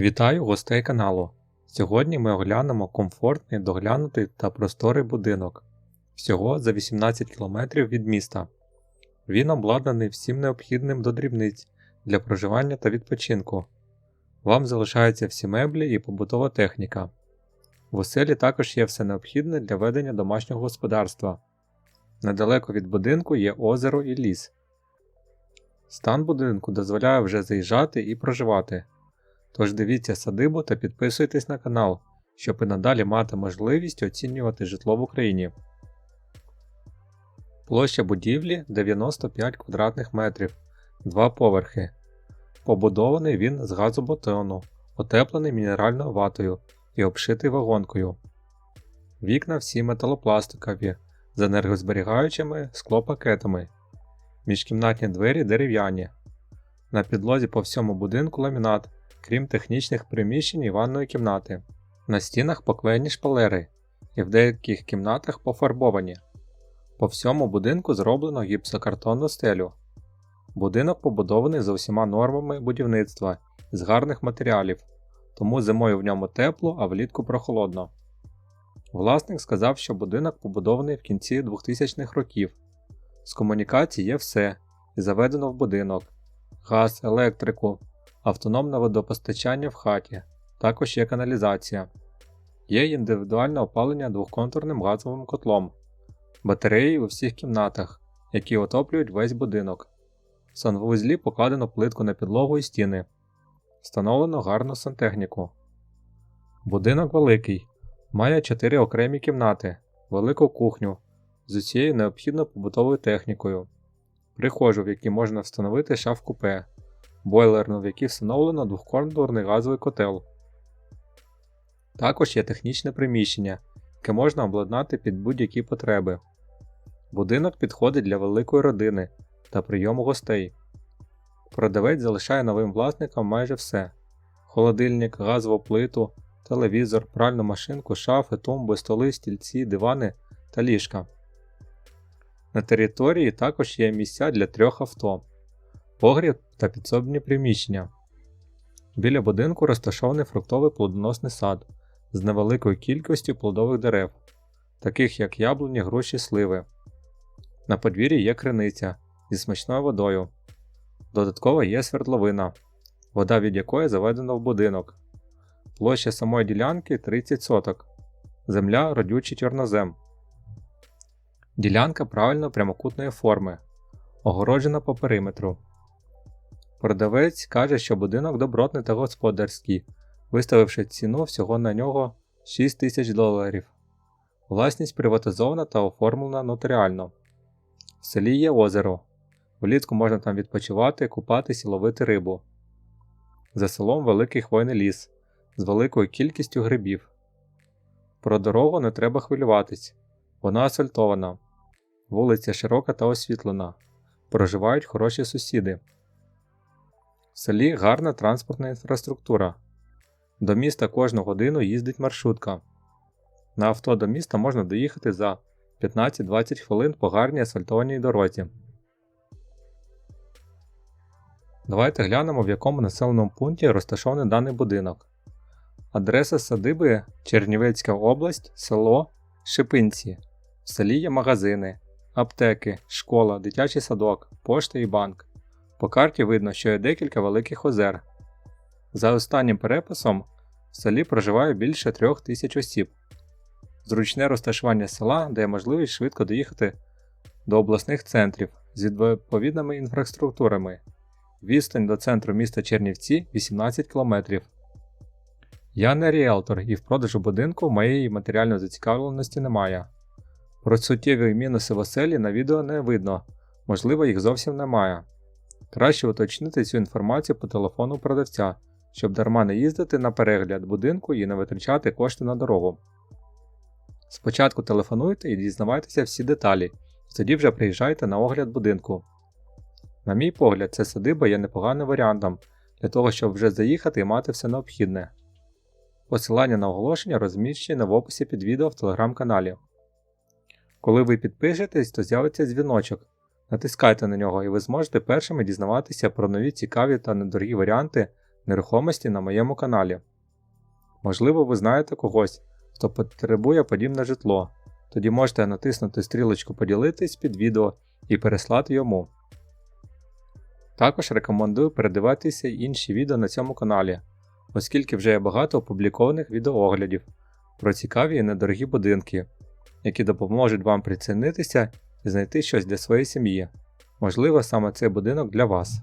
Вітаю гостей каналу! Сьогодні ми оглянемо комфортний, доглянутий та просторий будинок всього за 18 км від міста. Він обладнаний всім необхідним до дрібниць для проживання та відпочинку. Вам залишаються всі меблі і побутова техніка. В оселі також є все необхідне для ведення домашнього господарства. Недалеко від будинку є озеро і ліс. Стан будинку дозволяє вже заїжджати і проживати. Тож дивіться садибу та підписуйтесь на канал, щоб і надалі мати можливість оцінювати житло в Україні. Площа будівлі 95 квадратних метрів, 2 поверхи. Побудований він з газобетону, отеплений мінеральною ватою і обшитий вагонкою. Вікна всі металопластикові з енергозберігаючими склопакетами. Міжкімнатні двері дерев'яні. На підлозі по всьому будинку ламінат крім технічних приміщень і ванної кімнати. На стінах поклеєні шпалери, і в деяких кімнатах пофарбовані. По всьому будинку зроблено гіпсокартонну стелю. Будинок побудований за усіма нормами будівництва з гарних матеріалів, тому зимою в ньому тепло, а влітку прохолодно. Власник сказав, що будинок побудований в кінці 2000-х років. З комунікацій є все і заведено в будинок: газ, електрику, автономне водопостачання в хаті, також є каналізація. Є індивідуальне опалення двохконтурним газовим котлом, батареї у всіх кімнатах, які отоплюють весь будинок. В санвузлі покладено плитку на підлогу і стіни. Встановлено гарну сантехніку. Будинок великий. Має 4 окремі кімнати, велику кухню з усією необхідною побутовою технікою, прихожу, в якій можна встановити шаф купе, бойлерну, в якій встановлено двохконтурний газовий котел. Також є технічне приміщення, яке можна обладнати під будь-які потреби. Будинок підходить для великої родини та прийому гостей. Продавець залишає новим власникам майже все: холодильник, газову плиту, телевізор, пральну машинку, шафи, тумби, столи, стільці, дивани та ліжка. На території також є місця для трьох авто погріб та підсобні приміщення. Біля будинку розташований фруктовий плодоносний сад з невеликою кількістю плодових дерев, таких як яблуні, груші, сливи. На подвір'ї є криниця зі смачною водою. Додатково є свердловина, вода від якої заведена в будинок. Площа самої ділянки 30 соток. Земля родючий чорнозем. Ділянка правильно прямокутної форми, огороджена по периметру. Продавець каже, що будинок добротний та господарський, виставивши ціну всього на нього 6 тисяч доларів. Власність приватизована та оформлена нотаріально. В селі є озеро. Влітку можна там відпочивати, купатись і ловити рибу. За селом великий хвойний ліс з великою кількістю грибів. Про дорогу не треба хвилюватись, вона асфальтована, вулиця широка та освітлена. Проживають хороші сусіди. В селі гарна транспортна інфраструктура. До міста кожну годину їздить маршрутка. На авто до міста можна доїхати за 15-20 хвилин по гарній асфальтованій дорозі. Давайте глянемо, в якому населеному пункті розташований даний будинок. Адреса садиби Чернівецька область, село Шипинці. В селі є магазини, аптеки, школа, дитячий садок, пошта і банк. По карті видно, що є декілька великих озер. За останнім переписом в селі проживає більше трьох тисяч осіб. Зручне розташування села дає можливість швидко доїхати до обласних центрів з відповідними інфраструктурами. Відстань до центру міста Чернівці 18 км. Я не ріелтор і в продажу будинку моєї матеріальної зацікавленості немає. Про суттєві мінуси в оселі на відео не видно, можливо, їх зовсім немає. Краще уточнити цю інформацію по телефону продавця, щоб дарма не їздити на перегляд будинку і не витрачати кошти на дорогу. Спочатку телефонуйте і дізнавайтеся всі деталі, тоді вже приїжджайте на огляд будинку. На мій погляд, ця садиба є непоганим варіантом для того, щоб вже заїхати і мати все необхідне. Посилання на оголошення розміщене в описі під відео в телеграм-каналі. Коли ви підпишетесь, то з'явиться дзвіночок. Натискайте на нього і ви зможете першими дізнаватися про нові цікаві та недорогі варіанти нерухомості на моєму каналі. Можливо, ви знаєте когось, хто потребує подібне житло, тоді можете натиснути стрілочку Поділитись під відео і переслати йому. Також рекомендую передивитися інші відео на цьому каналі, оскільки вже є багато опублікованих відеооглядів про цікаві і недорогі будинки, які допоможуть вам прицінитися знайти щось для своєї сім'ї. Можливо, саме цей будинок для вас.